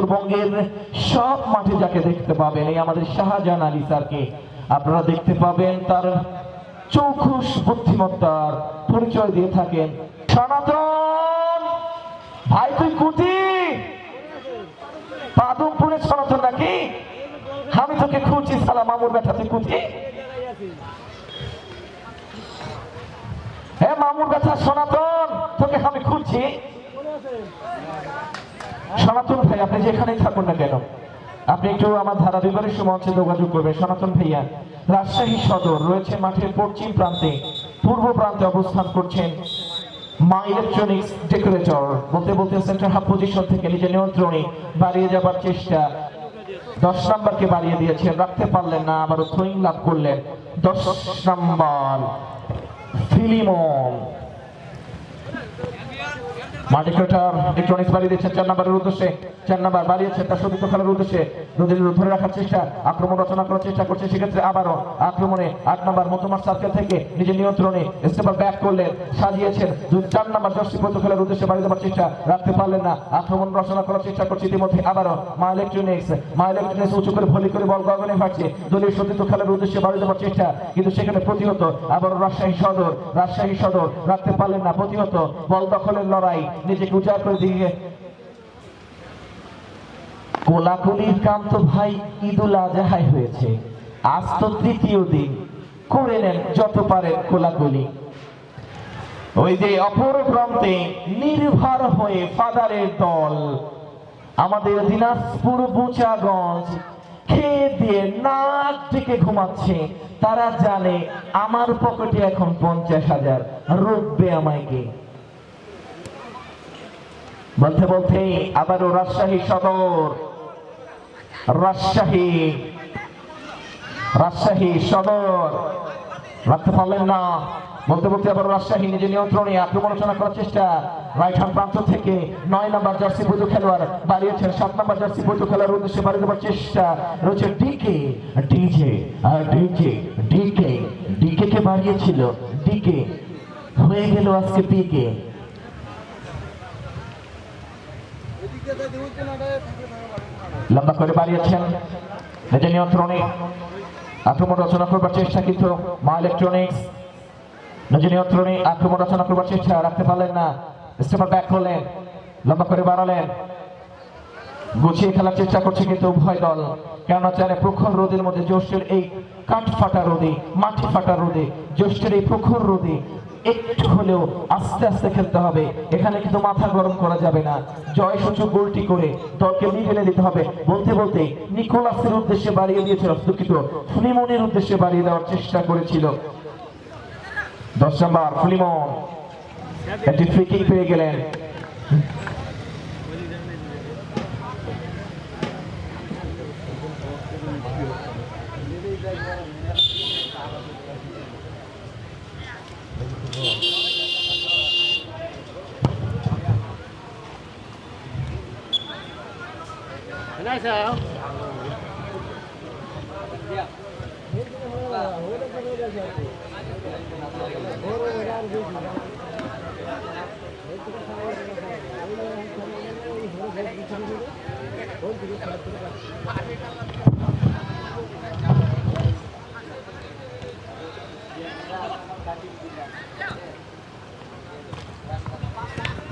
উত্তরবঙ্গের সব মাঠে যাকে দেখতে পাবেন, এই আমাদের শাহজাহান আলী স্যারকে আপনারা দেখতে পাবেন, তার চৌখুশ বুদ্ধিমত্তার পরিচয় দিয়ে থাকেন সনাতন। ভাই, তুই কুতি পাদমপুরে সনাতন নাকি? আমি তোকে খুঁজছি, সালা মামুর বেটা, তুই কুতি হ্যাঁ মামুর বেটা সনাতন, তোকে আমি খুঁজছি। সনাতন ভাই, আপনি যেখানেই থাকুন না কেন? আপনি একটু আমার ধারা বিবারের মঞ্চে যোগাযোগ করবেন। সনাতন ভাইয়া, রাজশাহী সদর রয়েছে মাঠের পশ্চিম প্রান্তে। পূর্ব প্রান্তে অবস্থান করছেন মা ইলেকট্রনিক্স ডেকোরেটর। বলতে বলতে সেন্টার হাফ পজিশন থেকে নিজের নিয়ন্ত্রণে বাড়িয়ে যাবার চেষ্টা। দশ নাম্বারকে বাড়িয়ে দিয়েছেন, রাখতে পারলেন না, আবারও থ্রোয়িং লাভ করলেন। দশ নাম্বার, ফিলিমন। মার্টিকেটার ইলেকট্রনিক্স বাড়িয়ে দিচ্ছেন চার নাম্বারের উদ্দেশ্যে, চার নাম্বার বাড়িয়েছেন তার সতীর্থ খেলার উদ্দেশ্যে। নদীর ধরে রাখার চেষ্টা, আক্রমণ রচনা করার চেষ্টা করছে, সেক্ষেত্রে আবারও আক্রমণে আট নাম্বার মধ্যমার সার্কেল থেকে নিজের নিয়ন্ত্রণে স্টেপার ব্যাক করলেন, সাজিয়েছেন। চার নাম্বার দশটি পর্যন্ত খেলার উদ্দেশ্যে বাড়িয়ে দেওয়ার চেষ্টা রাখতে পারলেন না। আক্রমণ রচনা করার চেষ্টা করছে ইতিমধ্যে আবারও মা ইলেকট্রনিক্স মা ইলেকট্রনিক্স উঁচু করে ভলি করে বল গগনে ফাটছে দলীয় সতীর্থ খেলার উদ্দেশ্যে বাড়িয়ে দেওয়ার চেষ্টা, কিন্তু সেখানে প্রতিহত আবারও রাজশাহী সদর রাজশাহী সদর রাখতে পারলেন না প্রতিহত। বল দখলের লড়াই নিজেকে উজাড় করে দিয়ে কোলাকুলির কাম তো ভাই ঈদুল আজহায় হয়েছে। আজ তো তৃতীয় দিন। করে নেন, যত পারেন কোলাকুলি ওই যে অপর প্রান্তে নির্ভর হয়ে ফাদারের দল। আমাদের দিনাজপুর বুচাগঞ্জ খেয়ে দিয়ে নাক ডেকে ঘুমাচ্ছে। তারা জানে আমার পকেটে এখন পঞ্চাশ হাজার। রুখবে আমায় কে? বলতে বলতে আবারও রাজশাহী সদর। রাজশাহী। রাজশাহী সদর। রাখতে পারলেন না। বলতে বলতে আবার রাজশাহী নিজের নিয়ন্ত্রণে আক্রমণ করার চেষ্টা। রাইট হ্যান্ড প্রান্ত থেকে নয় নম্বর জার্সি বৈধ খেলোয়াড় বাড়িয়েছেন সাত নম্বর জার্সি বৈধ খেলোয়াড় উদ্দেশ্যে বাড়িয়ে দেওয়ার চেষ্টা রয়েছে DK. DJ. DJ. DK. DK কে বাড়িয়েছিল। ডিকে। হয়ে গেল আজকে পিকে। লম্বা করে বাড়িয়েছেন নিজের নিয়ন্ত্রণে আক্রমণ রচনা করবার চেষ্টা কিন্তু মা ইলেকট্রনিক্স নিজের নিয়ন্ত্রণে আক্রমণ রচনা করবার চেষ্টা রাখতে পারলেন না। স্টেপার ব্যাক করলেন, লম্বা করে বাড়ালেন। গুছিয়ে খেলার চেষ্টা করছে কিন্তু উভয় দল। কেননা জানে প্রখর রোদের মধ্যে জ্যৈষ্ঠের এই কাঠ ফাটা রোদে মাটি ফাটা রোদে জ্যৈষ্ঠের এই প্রখর রোদে একটু হলেও আস্তে আস্তে খেলতে হবে। এখানে কিন্তু মাথা গরম করা যাবে না। জয় সূচক গোলটি করে দলকে ফেলে দিতে হবে। বলতে বলতে নিকোলাসের উদ্দেশ্যে বাড়িয়ে দিয়েছিল দুঃখিত। ফুলিমনের উদ্দেশ্যে বাড়িয়ে দেওয়ার চেষ্টা করেছিল। দশ নম্বর ফুলিমন একটি ফ্রি কিক পেয়ে গেলেন।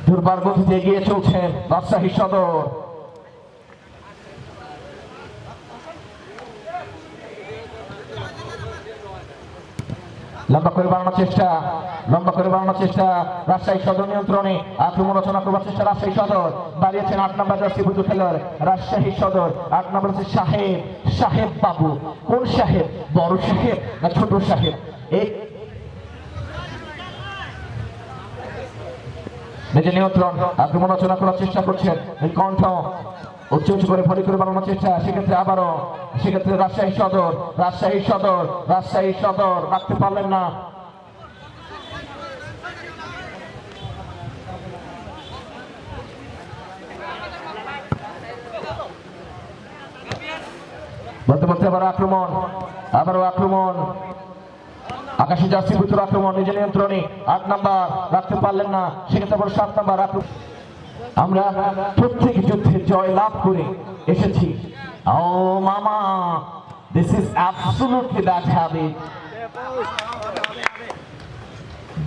দুর্বার গতিতে এগিয়ে চলছেন রাজশাহী সদর। লম্বা করে বাড়ানোর চেষ্টা, লম্বা করে বাড়ানোর চেষ্টা। রাজশাহী সদর নিয়ন্ত্রণে আক্রমণ রচনা করবার চেষ্টা রাজশাহী সদর। বাড়িয়েছেন আট নম্বর জার্সি বুঝু খেলোয়াড় রাজশাহী সদর। আট নম্বর হচ্ছে সাহেব সাহেব বাবু। কোন সাহেব? বড় সাহেব না ছোট সাহেব? এই নিজের নিয়ন্ত্রণ আক্রমণ রচনা করার চেষ্টা করছেন কণ্ঠ। উচ্চ উঁচু করে ভরি করে বানানোর চেষ্টা। সেক্ষেত্রে আবারও, সেক্ষেত্রে রাজশাহী সদর রাজশাহী সদর রাজশাহী সদর। রাখতে পারলেন না। আক্রমণ, আবারও আক্রমণ। আকাশে ভিতর আক্রমণ, নিজের নিয়ন্ত্রণে। আট নাম্বার, রাখতে পারলেন না। সেক্ষেত্রে সাত নাম্বার, আক্রমণ। আমরা প্রত্যেক যুদ্ধে জয় লাভ করে এসেছি। ও মামা this is absolutely that habit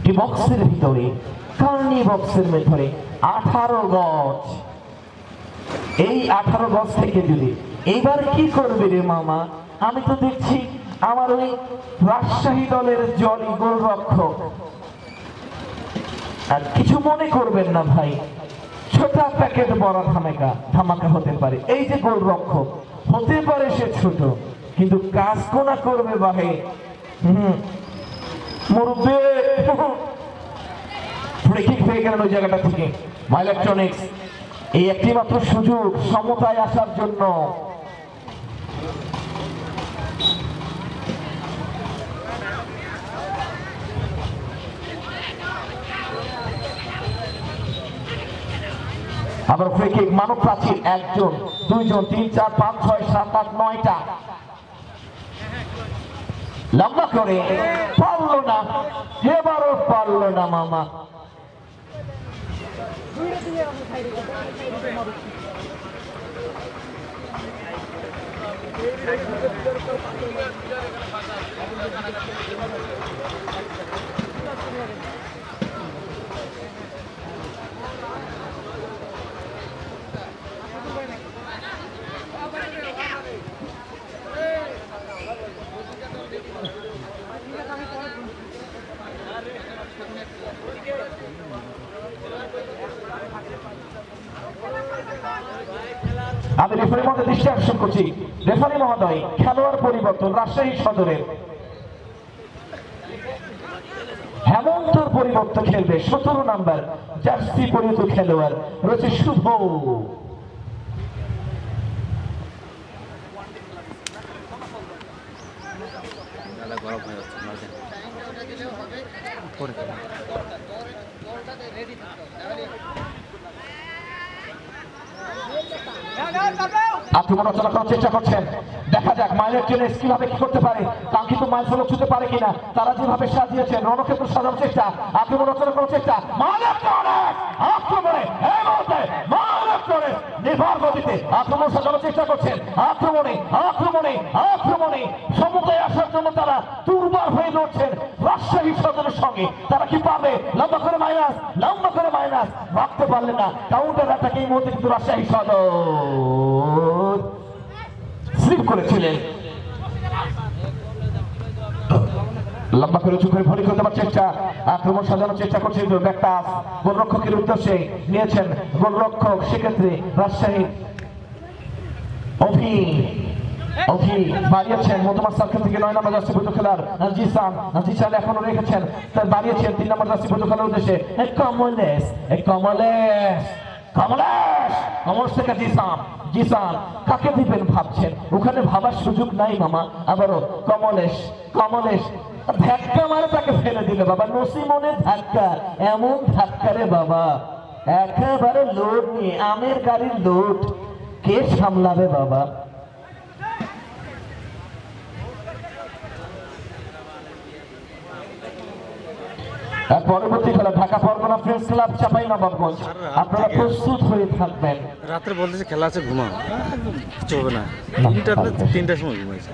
D বক্সের ভিতরে কার্নি বক্সের ভিতরে আঠারো গজ। এই আঠারো গজ থেকে যদি এইবার কি করবে রে মামা? আমি তো দেখছি আমার ওই রাজশাহী দলের জলি গোলরক্ষক। আর কিছু মনে করবেন না ভাই ছোট কেটে বড় থামেকা ধামাকা হতে পারে। এই যে গোলরক্ষক, হতে পারে সে ছোট, কিন্তু কাজ কোনা করবে বাহে। হুম। মুরব্বী! ফ্রি হয়ে গেলেন ওই জায়গাটা থেকে। মাই ইলেকট্রনিক্স এই একটি মাত্র সুযোগ সমতায় আসার জন্য। আবার ফ্রি কিক মানব প্রাচীর একজন, দুইজন, তিন, চার, পাঁচ, ছয়, সাত, আট, নয়টা। লম্বা করে, পারল না, এবারও পারল না মামা। আমি রেফারি মহোদয় দৃষ্টি আকর্ষণ করছি। রেফারি মহোদয়, খেলোয়াড় পরিবর্তন রাজশাহী সদরের। হেমন্তর পরিবর্তে খেলবে সতেরো নাম্বার জার্সি পরিহিত খেলোয়াড় রয়েছে শুভ। গরম আক্রমণ রচনা চেষ্টা করছেন? দেখা যাক, মাইলের ট্রেনে কীভাবে কি করতে পারে, কাঙ্ক্ষিত মাইল ফলক ছুতে পারে কিনা, তারা যেভাবে সাজিয়েছেন, রণক্ষেত্র সাজানোর চেষ্টা আক্রমণ রচনা করার চেষ্টা আক্রমণে আক্রমণ, আক্রমণে আক্রমণে আসার জন্য তারা দুর্বার হয়ে লড়ছেন সঙ্গে। তারা কি পাবে লম্বা করে মাইনাস লম্বা করে মাইনাস ভাবতে পারলেন না কাউন্টার অ্যাটাক এই মুহূর্তে কিন্তু রাজশাহী সদর। স্লিপ করেছিলেন লম্বা করে উঁচু করে ভরি করতে চেষ্টা আক্রমণ সাজানোর চেষ্টা করছে ব্যাকটা গোলরক্ষকের উদ্দেশ্যে নিয়েছেন গোলরক্ষক, সেক্ষেত্রে রাজশাহী। অভি অভি বাড়িয়েছেন মধ্যমার সার্কেল থেকে নয় নম্বর খেলার। এখনও রেখেছেন। তার বাড়িয়েছেন তিন নম্বর খেলার উদ্দেশ্যে। কমলেশ কমলেশ কমলেশ কাকে দিবেন ভাবছেন? ওখানে ভাবার সুযোগ নাই মামা, আবারও কমলেশ কমলেশ, ধাক্কা মারে তাকে ফেলে দিল বাবা নসিমনের ধাক্কা, এমন ধাক্কা রে বাবা। একেবারে লোড নিয়ে, আমের গাড়ির লোড, কে সামলাবে বাবা? পরবর্তী খেলা ঢাকা পরগনা প্রেস ক্লাব চাপাই নবাবগঞ্জ আপনারা প্রস্তুত হয়ে থাকবেন। রাত্রে বলতেছে খেলা আছে ঘুমাও। চলবে না। তিনটা তিনটার সময় ঘুমাইছে।